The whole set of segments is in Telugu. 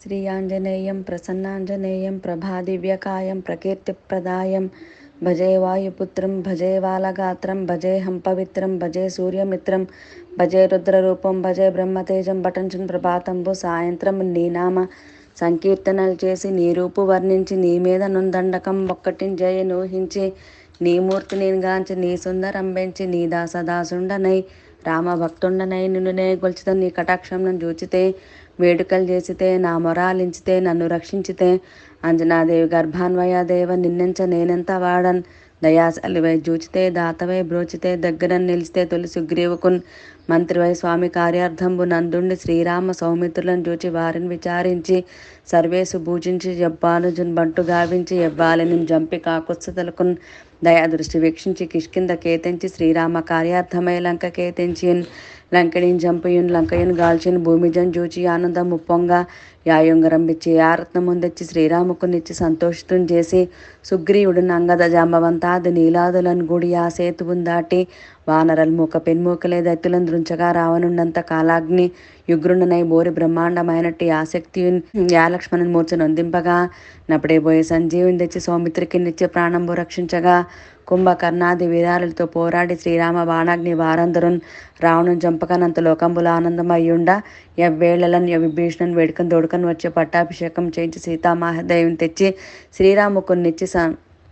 శ్రీయాంజనేయం ప్రసన్నాంజనేయం ప్రభాదివ్యకాయం ప్రకీర్తిప్రదాయం భజే వాయుపుత్రం భజే వాలగాత్రం భజే హంపవిత్రం భజే సూర్యమిత్రం భజే రుద్రరూపం భజే బ్రహ్మతేజం బటంచున్ ప్రభాతంబు సాయంత్రం నీనామ సంకీర్తనలు చేసి నీ రూపు వర్ణించి నీ మీద నుందండకం ఒక్కటిని జయ నూహించి నీ మూర్తి నేను గాంచి నీ సుందరం పెంచి నీ దాసదాసుండనై రామభక్తుండనై నిన్నునే గొల్చిత నీ కటాక్షం జూచితే చూచితే వేడుకలు చేసితే నా మొరాలించితే నన్ను రక్షించితే అంజనాదేవి గర్భాన్వయాదేవ నిన్నెంచ నేనెంత వాడన్? దయాశలివై జూచితే దాతవై బ్రోచితే దగ్గర నిలిస్తే తొలి సుగ్రీవుకున్ మంత్రివై స్వామి కార్యార్థంబు నందుండి శ్రీరామ సౌమిత్రులను చూచి వారిని విచారించి సర్వేసు పూజించి జబ్బానుజున్ బంటు గావించి ఎవ్వాలిని జంపి కాకుత్సతలకున్ దయా దృష్టి వీక్షించి కిష్కింద కేతించి శ్రీరామ కార్యార్థమై లంక కేతించి లంకడిని జంపయున్ లంకయున్ గాల్చిన్ భూమిజన్ జూచి ఆనందం ముప్పొంగ యాయుంగరం బిచ్చి యారత్నముందెచ్చి శ్రీరాముకునిచ్చి సంతోషితం చేసి సుగ్రీవుడు నంగద జాంబవంతాది నీలాదులను గుడి ఆ సేతువును దాటి వానరల్ మూక పెన్మూకలే దత్తులను దృంచగా రావనున్నంత కాలాగ్ని యుగ్రుండనై బోరి బ్రహ్మాండమైనట్టు ఆసక్తి యా లక్ష్మణుని మూర్చ నొందింపగా నప్పుడే పోయి సంజీవుని తెచ్చి సౌమిత్రికి నిత్య ప్రాణంబు రక్షించగా కుంభకర్ణాది వీరాలతో పోరాడి శ్రీరామ బాణాగ్ని వారందరు రావణుని చంపకనంత లోకంబుల ఆనందమయ్యుండ ఎవ్వేళలను విభీషణన్ వేడుకను దొడుకని వచ్చే పట్టాభిషేకం చేయించి సీతామహాదేవిని తెచ్చి శ్రీరాముకునిచ్చి స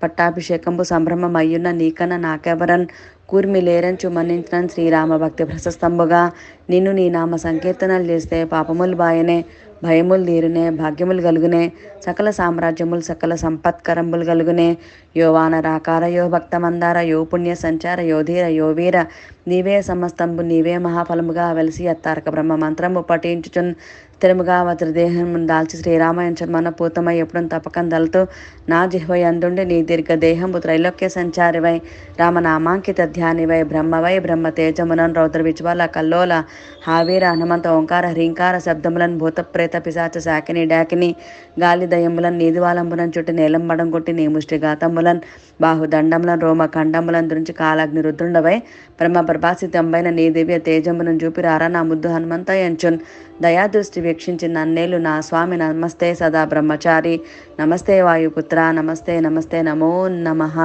పట్టాభిషేకంబు సంభ్రమం అయ్యున్న నీకన్న నాకెవరన్ కూర్మి లేరని చుమన్నించిన శ్రీరామ భక్తి ప్రశస్తంబుగా. నిన్ను నీ నామ సంకీర్తనలు చేస్తే పాపములు బాయనే. భయములు తీరునే భాగ్యములు కలుగునే సకల సామ్రాజ్యములు సకల సంపత్కరంబులు కలుగునే. యో వానరాకార యో భక్తమందార యో పుణ్య సంచార యోధీర యోవీర నీవే సమస్తంబు నీవే మహాఫలముగా వెలిసి అత్తారక బ్రహ్మ మంత్రము పఠించుచున్. స్థిరముగా వజ్రదేహం దాల్చి శ్రీరామాయణ మన పూతమై ఎప్పుడు తపకం దలతో. నా జిహ్వై అందుండి నీ దీర్ఘ దేహంబు త్రైలోక్య సంచారివై. రామనామాంకిత ధ్యానివై బ్రహ్మవై బ్రహ్మ తేజమునన్ రౌద్ర విజ్వాల కల్లోల. హావీర హనుమంత ఓంకార హ్రీంకార శబ్దములన్ భూత ప్రేత పిశాచ శాకిని డాకిని గాలి దయములను నీదివాలంబులను చుట్టి నేలంబడం కొట్టి నీ ముష్టి గాతములన్ బాహుదండములను రోమ ఖండములను దృంచి కాలాగ్ని రుద్రుండవై. బ్రహ్మ ప్రభాసితంబైన నీ దివ్య తేజమును చూపిరారా నా ముద్దు హనుమంత ఎంచున్. దయాదృష్టి వీక్షించి నన్నేలు నా స్వామి నమస్తే సదా బ్రహ్మచారి. నమస్తే వాయుపుత్ర నమస్తే నమస్తే నమో నమః.